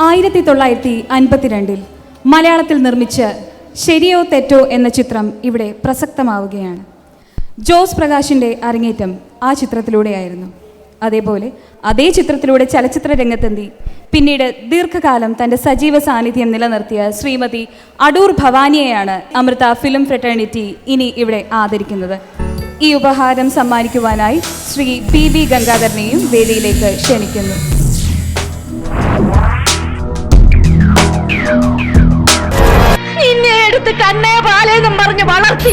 ആയിരത്തി തൊള്ളായിരത്തി അൻപത്തിരണ്ടിൽ മലയാളത്തിൽ നിർമ്മിച്ച ശരിയോ തെറ്റോ എന്ന ചിത്രം ഇവിടെ പ്രസക്തമാവുകയാണ്. ജോസ് പ്രകാശിന്റെ അരങ്ങേറ്റം ആ ചിത്രത്തിലൂടെയായിരുന്നു. അതേപോലെ അതേ ചിത്രത്തിലൂടെ ചലച്ചിത്ര രംഗത്തെത്തി. പിന്നീട് ദീർഘകാലം തന്റെ സജീവ സാന്നിധ്യം നിലനിർത്തിയ ശ്രീമതി അടൂർ ഭവാനിയെയാണ് അമൃത ഫിലിം ഫ്രട്ടേണിറ്റി ഇനി ഇവിടെ ആദരിക്കുന്നത്. ഈ ഉപഹാരം സമ്മാനിക്കുവാനായി ശ്രീ പി ബി ഗംഗാധരനെയും വേദിയിലേക്ക് ക്ഷണിക്കുന്നു. പറഞ്ഞ് വളർത്തി.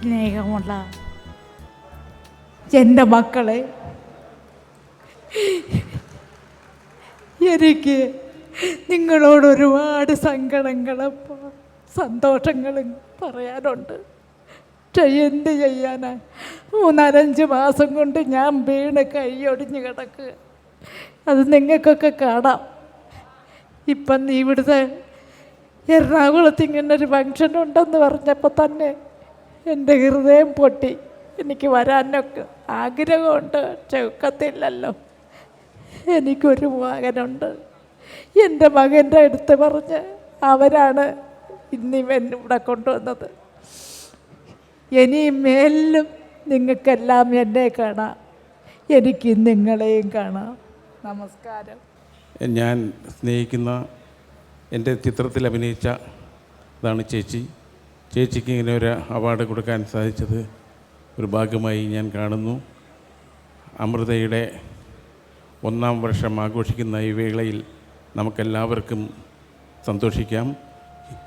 സ്നേഹമുള്ള എന്റെ മക്കളെ എനിക്ക് നിങ്ങളോട് ഒരുപാട് സങ്കടങ്ങളും സന്തോഷങ്ങളും പറയാനുണ്ട്. പക്ഷെ എന്ത് ചെയ്യാനാ? മൂന്നാലഞ്ച് മാസം കൊണ്ട് ഞാൻ വീണ് കൈയൊടിഞ്ഞ് കിടക്കുക. അത് നിങ്ങൾക്കൊക്കെ കാണാം. ഇപ്പം നീ ഇവിടുത്തെ എറണാകുളത്ത് ഇങ്ങനെ ഒരു ഫങ്ഷൻ ഉണ്ടെന്ന് പറഞ്ഞപ്പോൾ തന്നെ എന്റെ ഹൃദയം പൊട്ടി. എനിക്ക് വരാനൊക്കെ ആഗ്രഹമുണ്ട്. പക്ഷെ ഒക്കത്തില്ലല്ലോ. എനിക്കൊരു മകനുണ്ട്. എന്റെ മകന്റെ അടുത്ത് പറഞ്ഞ് അവരാണ് ഇന്നിവൻ ഇവിടെ കൊണ്ടുവന്നത്. ഇനി മേലിലും നിങ്ങൾക്കെല്ലാം എന്നെ കാണാം. എനിക്ക് നിങ്ങളെയും കാണാം. നമസ്കാരം. ഞാൻ സ്നേഹിക്കുന്ന എന്റെ ചിത്രത്തിൽ അഭിനയിച്ച ഇതാണ് ചേച്ചി. ചേച്ചിക്ക് ഇങ്ങനെ ഒരു അവാർഡ് കൊടുക്കാൻ സാധിച്ചത് ഒരു ഭാഗ്യമായി ഞാൻ കാണുന്നു. അമൃതയുടെ ഒന്നാം വർഷം ആഘോഷിക്കുന്ന ഈ വേളയിൽ നമുക്കെല്ലാവർക്കും സന്തോഷിക്കാം.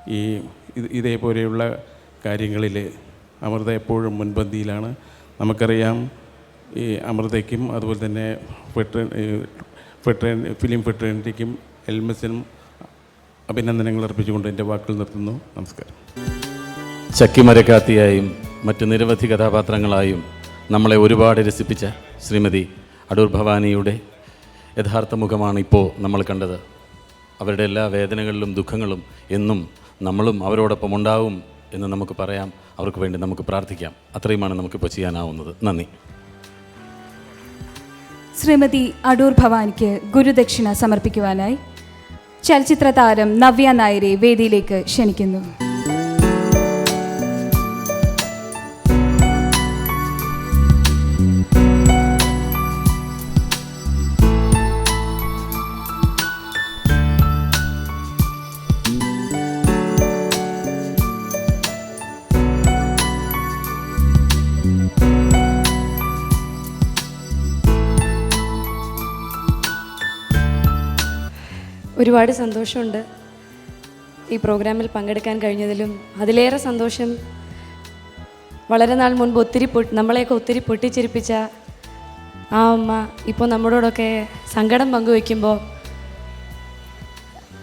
ഈ ഇത് ഇതേപോലെയുള്ള കാര്യങ്ങളിൽ അമൃത എപ്പോഴും മുൻപന്തിയിലാണ്. നമുക്കറിയാം ഈ അമൃതയ്ക്കും അതുപോലെ തന്നെ ഫെട്ര ഫെട്രൻ ഫിലിം ഫെട്രനിറ്റിക്കും എൽമസിനും അഭിനന്ദനങ്ങൾ അർപ്പിച്ചുകൊണ്ട് എന്റെ വാക്കുകൾ നിർത്തുന്നു. നമസ്കാരം. ചക്കിമരക്കാത്തിയായും മറ്റ് നിരവധി കഥാപാത്രങ്ങളായും നമ്മളെ ഒരുപാട് രസിപ്പിച്ച ശ്രീമതി അടൂർ ഭവാനിയുടെ യഥാർത്ഥ മുഖമാണ് ഇപ്പോൾ നമ്മൾ കണ്ടത്. അവരുടെ എല്ലാ വേദനകളിലും ദുഃഖങ്ങളും എന്നും നമ്മളും അവരോടൊപ്പം ഉണ്ടാവും എന്ന് നമുക്ക് പറയാം. അവർക്ക് വേണ്ടി നമുക്ക് പ്രാർത്ഥിക്കാം. അത്രയുമാണ് നമുക്കിപ്പോൾ ചെയ്യാനാവുന്നത്. നന്ദി. ശ്രീമതി അടൂർ ഭവാനിക്ക് ഗുരുദക്ഷിണ സമർപ്പിക്കുവാനായി ചലച്ചിത്ര താരം നവ്യ നായരെ വേദിയിലേക്ക് ക്ഷണിക്കുന്നു. ഒരുപാട് സന്തോഷമുണ്ട്. ഈ പ്രോഗ്രാമിൽ പങ്കെടുക്കാൻ കഴിഞ്ഞതിലും അതിലേറെ സന്തോഷം വളരെ നാൾ മുൻപ് ഒത്തിരി പൊട്ടി നമ്മളെയൊക്കെ ഒത്തിരി പൊട്ടിച്ചിരിപ്പിച്ച ആ അമ്മ ഇപ്പോൾ നമ്മളോടൊക്കെ സങ്കടം പങ്കുവെക്കുമ്പോൾ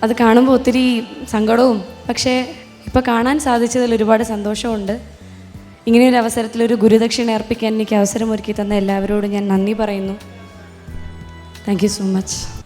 അത് കാണുമ്പോൾ ഒത്തിരി സങ്കടവും പക്ഷേ ഇപ്പോൾ കാണാൻ സാധിച്ചതിൽ ഒരുപാട് സന്തോഷമുണ്ട്. ഇങ്ങനെയൊരു അവസരത്തിൽ ഒരു ഗുരുദക്ഷിണ അർപ്പിക്കാൻ എനിക്ക് അവസരം ഒരുക്കി തന്ന എല്ലാവരോടും ഞാൻ നന്ദി പറയുന്നു. Thank you so much